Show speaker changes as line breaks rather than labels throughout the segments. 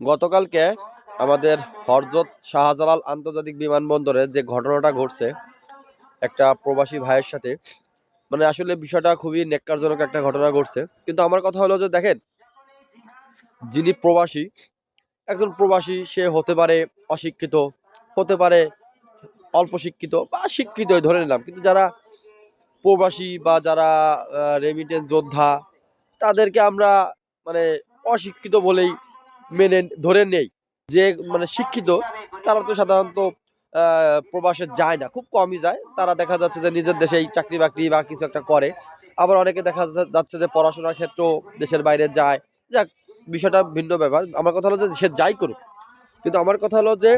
গতকালকে আমাদের হরজত শাহজালাল আন্তর্জাতিক বিমানবন্দরে যে ঘটনাটা ঘটছে, একটা প্রবাসী ভাইয়ের সাথে মানে আসলে বিষয়টা খুবই নেককারজনক একটা ঘটনা ঘটছে। কিন্তু আমার কথা হলো যে দেখেন, যিনি প্রবাসী, একজন প্রবাসী, সে হতে পারে অশিক্ষিত, হতে পারে অল্প শিক্ষিত বা শিক্ষিত ধরে নিলাম। কিন্তু যারা প্রবাসী বা যারা রেমিটেন্স যোদ্ধা, তাদেরকে আমরা মানে অশিক্ষিত বলেই মেনে ধরে নেই। যে মানে শিক্ষিত, তারা তো সাধারণত প্রবাসে যায় না। খুব কমই যায়। তারা দেখা যাচ্ছে যে নিজের দেশেই চাকরি বাকরি বা কিছু একটা করে। আবার অনেকে দেখা যাচ্ছে যে পড়াশোনার ক্ষেত্রেও দেশের বাইরে যায়। যাক, বিষয়টা ভিন্ন ব্যাপার। আমার কথা হলো যে সে যাই করুক। কিন্তু আমার কথা হলো যে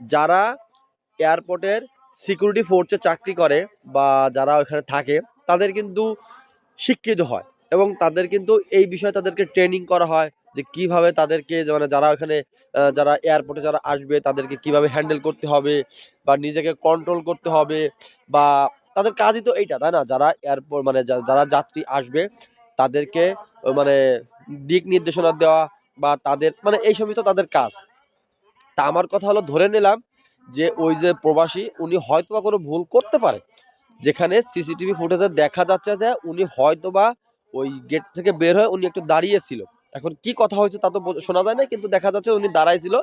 যারা এয়ারপোর্টের সিকিউরিটি ফোর্সে চাকরি করে বা যারা ওখানে থাকে, তাদের কিন্তু শিক্ষিত হয়। এবং তাদের কিন্তু এই বিষয়ে তাদেরকে ট্রেনিং করা হয়। যে কীভাবে তাদেরকে মানে যারা ওখানে যারা এয়ারপোর্টে যারা আসবে তাদেরকে কীভাবে হ্যান্ডেল করতে হবে বা নিজেকে কন্ট্রোল করতে হবে বা তাদের কাজই তো এইটা, তাই না? যারা এয়ারপোর্ট মানে যারা যাত্রী আসবে তাদেরকে মানে দিক নির্দেশনা দেওয়া বা তাদের মানে এই সময় তো তাদের কাজ। তা আমার কথা হলো ধরে নিলাম যে ওই যে প্রবাসী উনি হয়তো বা কোনো ভুল করতে পারে। যেখানে সিসিটিভি ফুটেজে দেখা যাচ্ছে যে উনি হয়তো বা ওই গেট থেকে বের হয়ে উনি একটু দাঁড়িয়েছিল। এখন কি কথা হয়েছে তা তো শোনা যায় না কিন্তু দেখা যাচ্ছে উনি দাঁড়াইছিল।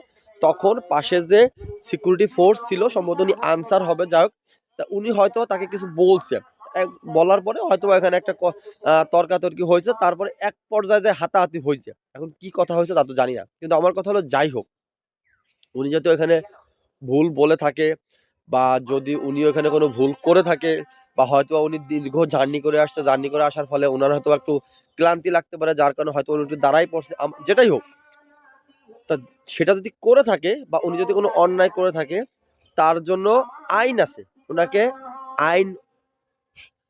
তখন পাশে যে সিকিউরিটি ফোর্স ছিল, সম্ভবত উনি আনসার হবে, যাই হোক। উনি হয়তো তাকে কিছু বলছে। বলার পরে হয়তো এখানে একটা তর্কাতর্কি হয়েছে, তারপরে এক পর্যায়ে যে হাতাহাতি হয়েছে। এখন কি কথা হয়েছে তা তো জানি না, কিন্তু আমার কথা হলো যাই হোক, উনি যেহেতু এখানে ভুল বলে থাকে, বা যদি উনি ওখানে কোনো ভুল করে থাকে বা হয়তো উনি দীর্ঘ জার্নি করে আসছে, জার্নি করে আসার ফলে ওনার হয়তো একটু ক্লান্তি লাগতে পারে, যার কারণে হয়তো উনি একটু দাঁড়াই পড়ছে যেটাই হোক। তা সেটা যদি করে থাকে বা উনি যদি কোনো অন্যায় করে থাকে, তার জন্য আইন আছে। ওনাকে আইন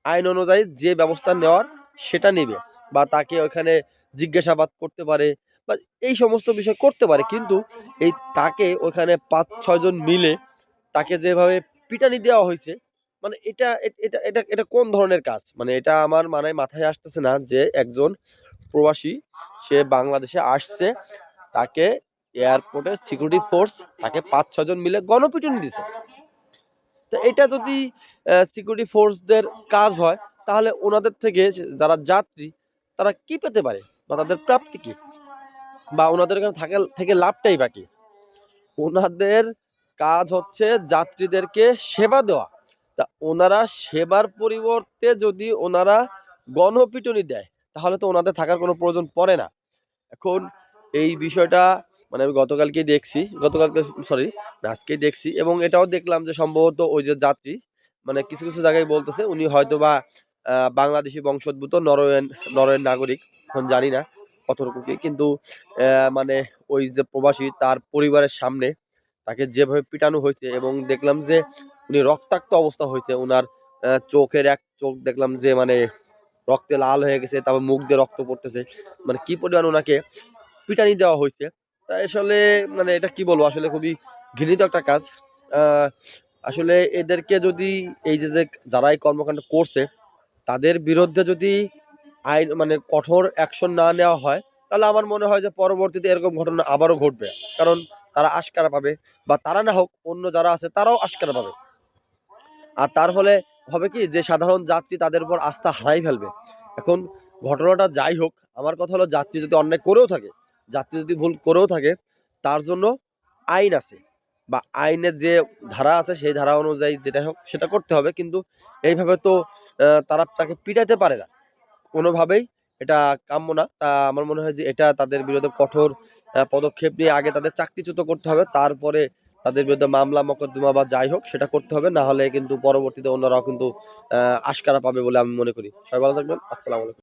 আইন অনুযায়ী যে ব্যবস্থা নেওয়ার সেটা নেবে বা তাকে ওখানে জিজ্ঞাসাবাদ করতে পারে বা এই সমস্ত বিষয় করতে পারে। কিন্তু এই তাকে ওখানে পাঁচ ছয়জন মিলে তাকে যেভাবে পিটানি দেওয়া হয়েছে মানে এটা এটা এটা এটা কোন ধরনের কাজ? মানে এটা আমার মানে মাথায় আসতেছে না যে একজন প্রবাসী, সে বাংলাদেশে আসছে, তাকে এয়ারপোর্টের সিকিউরিটি ফোর্স তাকে পাঁচ ছজন মিলে গণপিটুনি দিছে। তো এটা যদি সিকিউরিটি ফোর্সদের কাজ হয়, তাহলে ওনাদের থেকে যারা যাত্রী, তারা কি পেতে পারে? বা তাদের প্রাপ্তি কি? বা ওনাদের এখানে থাকা, থেকে লাভটাই বাকি ওনাদের কাজ হচ্ছে যাত্রীদেরকে সেবা দেওয়া। তা ওনারা সেবার পরিবর্তে যদি ওনারা গণপিটুনি দেয়, তাহলে তো ওনাদের থাকার কোনো প্রয়োজন পড়ে না। এখন এই বিষয়টা মানে আমি গতকালকেই দেখছি, গতকালকে সরি আজকেই দেখছি এবং এটাও দেখলাম যে সম্ভবত ওই যে যাত্রী মানে কিছু কিছু জায়গায় বলতেছে উনি হয়তো বা বাংলাদেশি বংশোদ্ভূত নরওয়েন, নরওয়ের নাগরিক, এখন জানি না কতটুকু কি, কিন্তু মানে ওই যে প্রবাসী তার পরিবারের সামনে তাকে যেভাবে পিটানো হয়েছে এবং দেখলাম যে উনি রক্তাক্ত অবস্থা হয়েছে। ওনার চোখের এক চোখ দেখলাম যে মানে রক্তে লাল হয়ে গেছে, তারপর মুখ দিয়ে রক্ত পড়তেছে। মানে কি পরিমাণ ওনাকে পিটানি দেওয়া হয়েছে। তা আসলে মানে এটা কি বলব? আসলে খুবই ঘৃণিত একটা কাজ। আসলে এদেরকে যদি এই যে যারা এই কর্মকাণ্ড করছে, তাদের বিরুদ্ধে যদি আইন মানে কঠোর অ্যাকশন না নেওয়া হয়, তাহলে আমার মনে হয় যে পরবর্তীতে এরকম ঘটনা আবারও ঘটবে। কারণ তারা আশকারা পাবে বা তারা না হোক, অন্য যারা আছে তারাও আশকারা পাবে। আর তার ফলে হবে কি, যে সাধারণ যাত্রী তাদের উপর আস্থা হারাই ফেলবে। এখন ঘটনাটা যাই হোক, আমার কথা হলো যাত্রী যদি অন্যায় করেও থাকে, যাত্রী যদি ভুল করেও থাকে, তার জন্য আইন আছে বা আইনের যে ধারা আছে, সেই ধারা অনুযায়ী যেটা হোক সেটা করতে হবে। কিন্তু এইভাবে তো তারা তাকে পিটাতে পারে না। কোনোভাবেই এটা কাম্য না। তা আমার মনে হয় যে এটা তাদের বিরুদ্ধে কঠোর পদক্ষেপ নিয়ে আগে তাদের চাকরিচ্যুত করতে হবে। তারপরে তাদের বিরুদ্ধে মামলা, মোকদ্দমা বা যাই হোক, সেটা করতে হবে। না হলে কিন্তু পরবর্তীতে অন্যরাও কিন্তু, আহ, আশকারা পাবে বলে আমি মনে করি। সবাই ভালো থাকবেন। আসসালামু আলাইকুম।